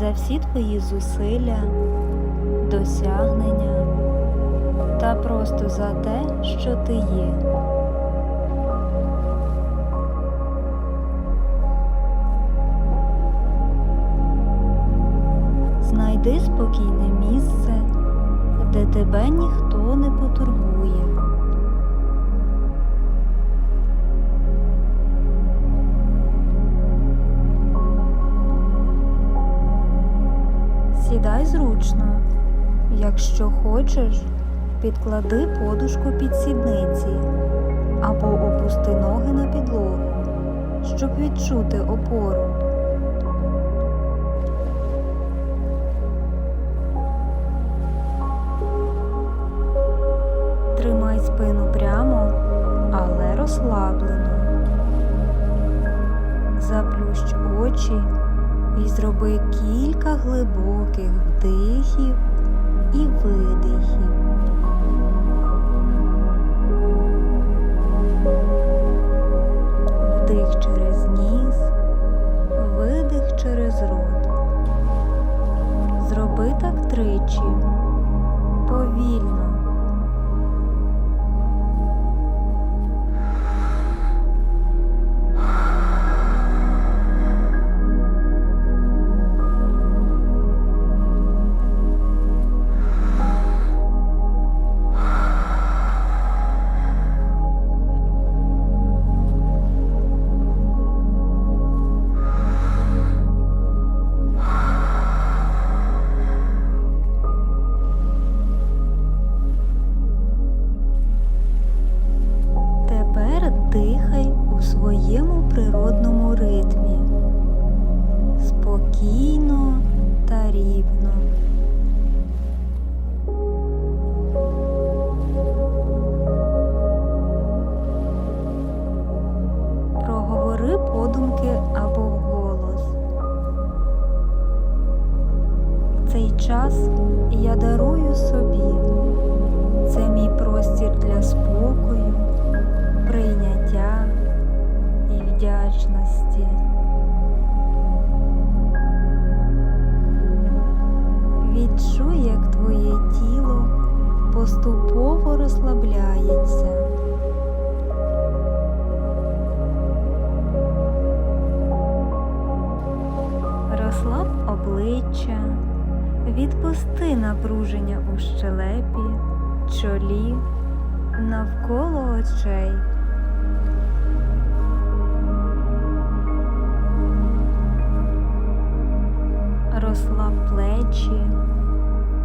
за всі твої зусилля, досягнення та просто за те, що ти є. Знайди спокійне місце, де тебе ніхто не потурбує. Сідай зручно. Якщо хочеш, підклади подушку під сідниці або опусти ноги на підлогу, щоб відчути опору. Тримай спину прямо, але розслаблено. Заплющ очі і зроби кілька глибоких вдихів і видихів. Час я дарую собі. Це мій простір для спокою, прийняття і вдячності. Відчуй, як твоє тіло поступово розслабляється. Відпусти напруження у щелепі, чолі, навколо очей. Розслаб плечі,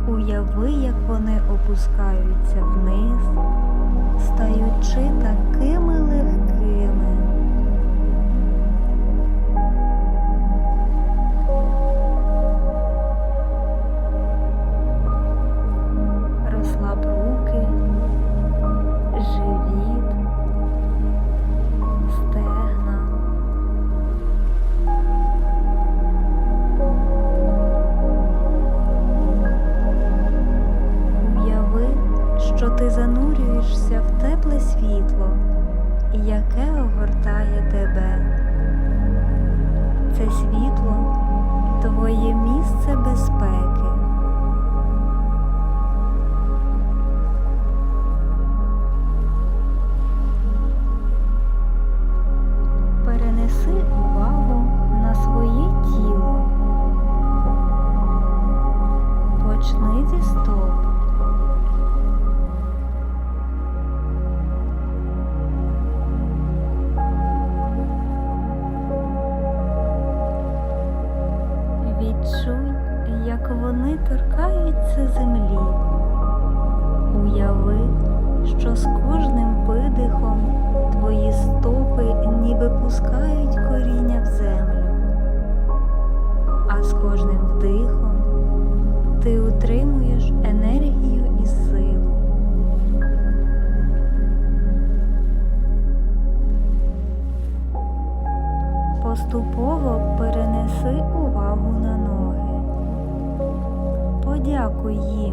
уяви, як вони опускаються вниз, стаючи такими легкими. З кожним вдихом ти утримуєш енергію і силу. Поступово перенеси увагу на ноги. Подякуй їм.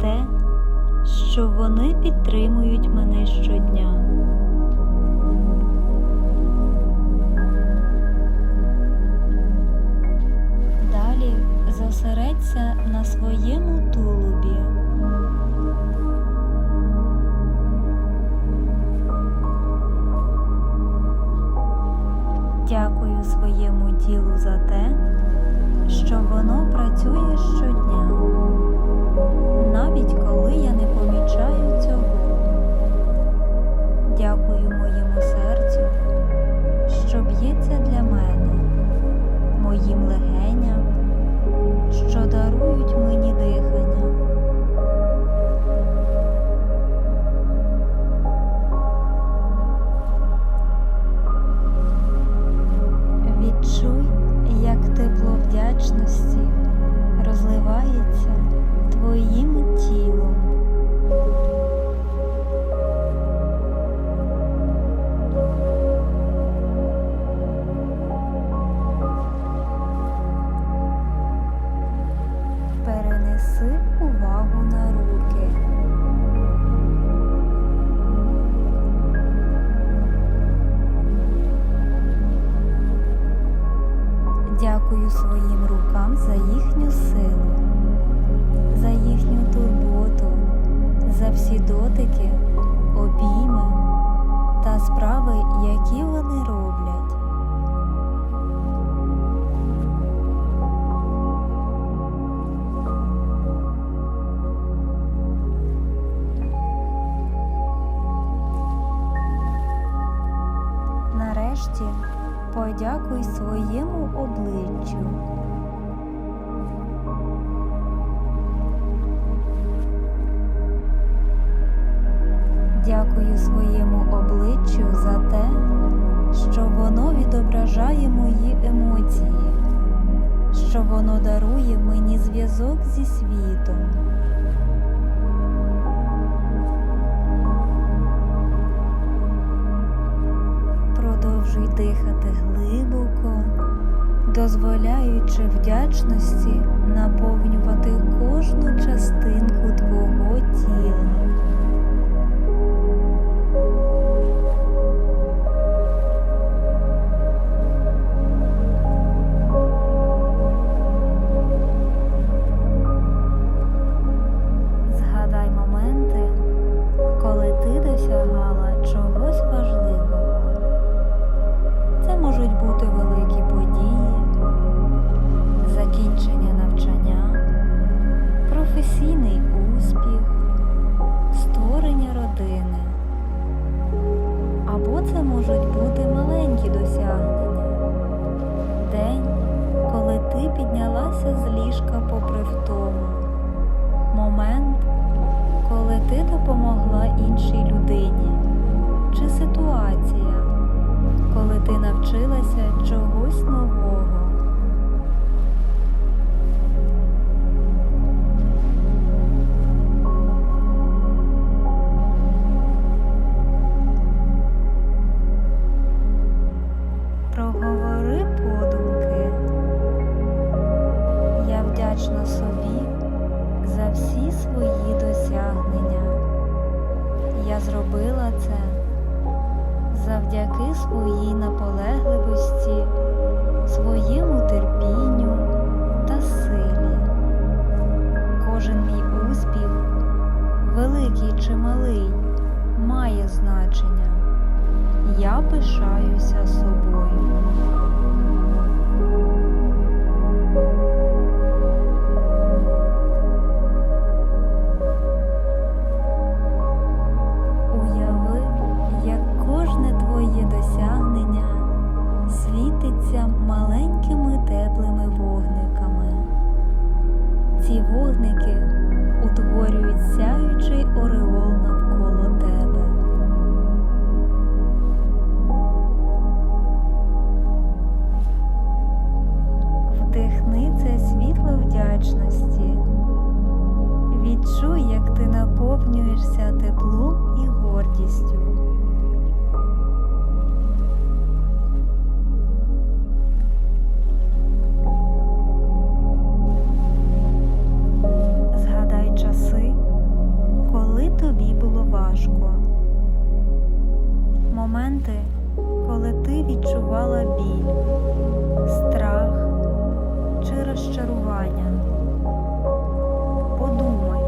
те, що вони підтримують мене щодня. Далі зосередься на своєму турі. обличчю. Дякую своєму обличчю за те, що воно відображає мої емоції, що воно дарує мені зв'язок зі світом. дозволяючи вдячності наповнювати кожну частинку твого тіла. ти навчилася чогось нового. ці вогники утворюють сяючий орел. важко. Моменти, коли ти відчувала біль, страх чи розчарування. Подумай,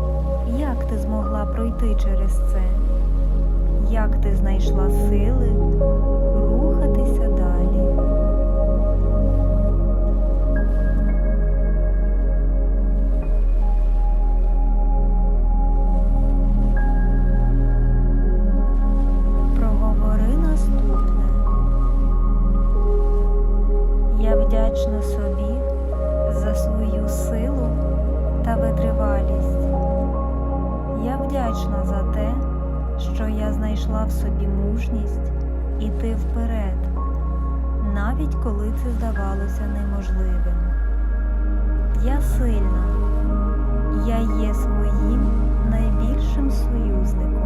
як ти змогла пройти через це, як ти знайшла сили. В собі мужність іти вперед, навіть коли це здавалося неможливим. Я сильна, я є своїм найбільшим союзником.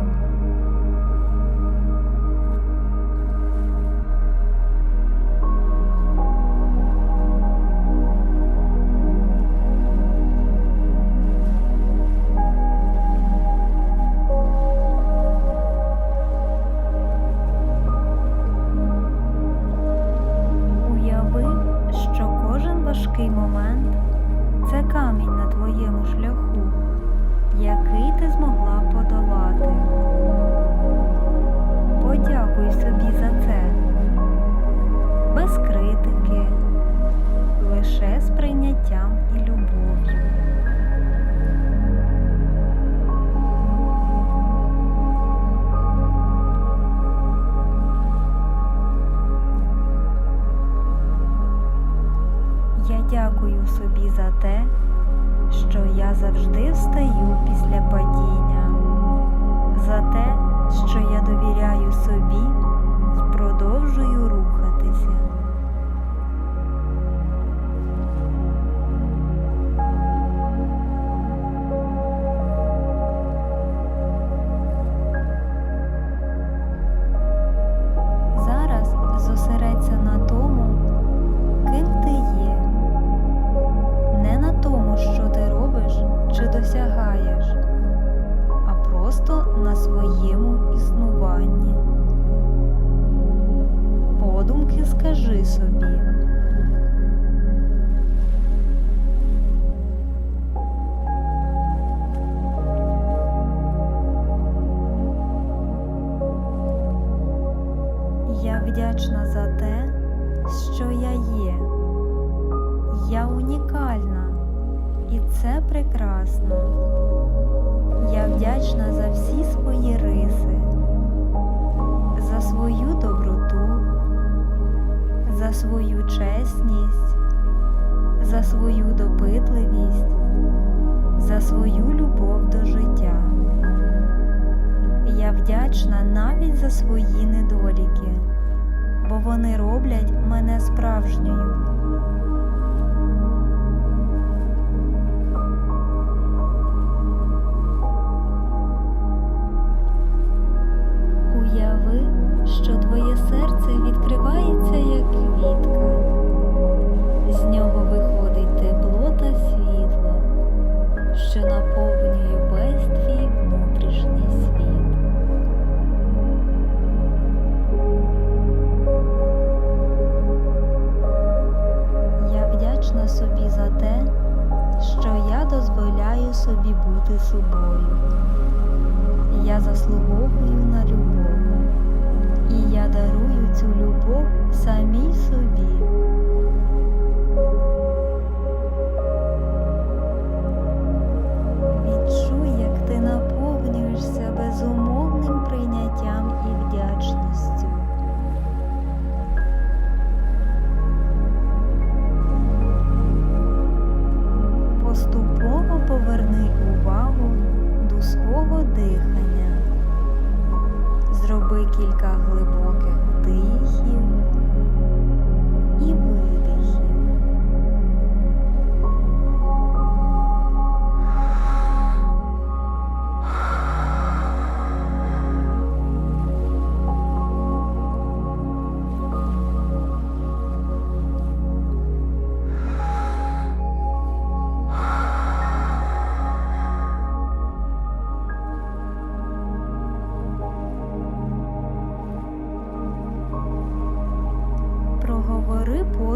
Собі. Я вдячна за те, що я є. Я унікальна, і це прекрасно. Я вдячна за всі свої риси, за свою доброту, за свою чесність, за свою допитливість, за свою любов до життя. Я вдячна навіть за свої недоліки, бо вони роблять мене справжньою. Собі бути собою. Я заслуговую на любов, і я дарую цю любов самій собі. Відчуй, як ти наповнюєшся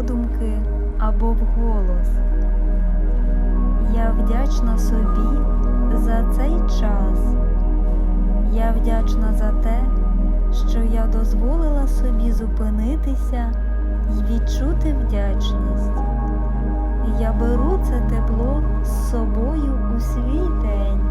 подумки або вголос. Я вдячна собі за цей час. Я вдячна за те, що я дозволила собі зупинитися і відчути вдячність. Я беру це тепло з собою у свій день.